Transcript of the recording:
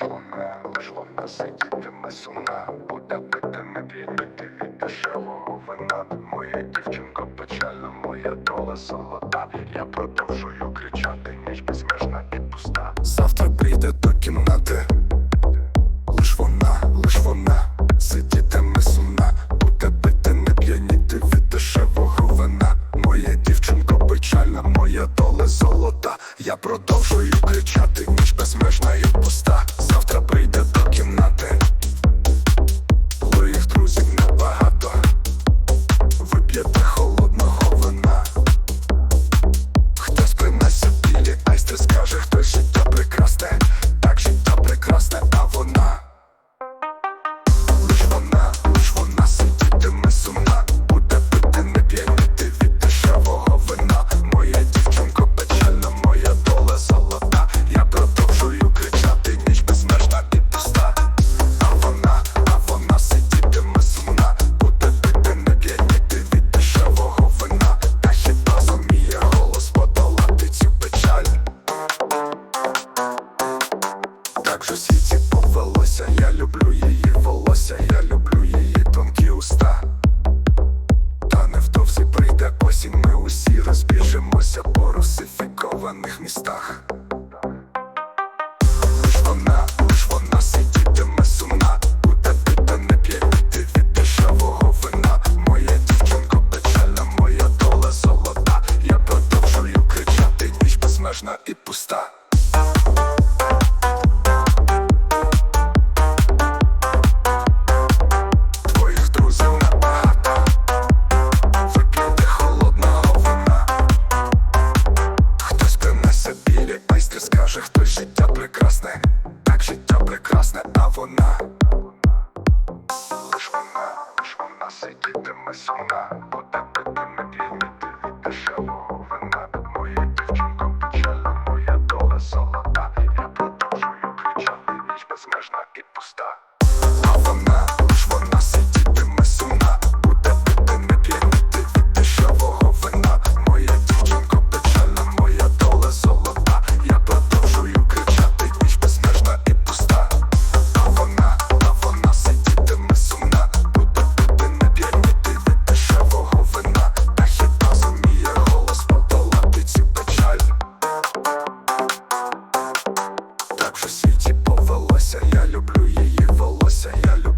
Вона вийшла на сидітиме сумна, буде битиме відбити від дешевого вина. Моя дівчинка печальна, моя доля золота. Я продовжую кричати, ніч безмежна і пуста. Завтра прийде до кімнати. Лиш вона, лиш вона, сидітиме сумна, буде бити не п'яніти від дешевого вина. Моя дівчинка печальна, моя доля золота. Я продовжую кричати, ніч безмежна що в світі я люблю її волосся, я люблю її тонкі уста. aceito, meu, mas só enseñalo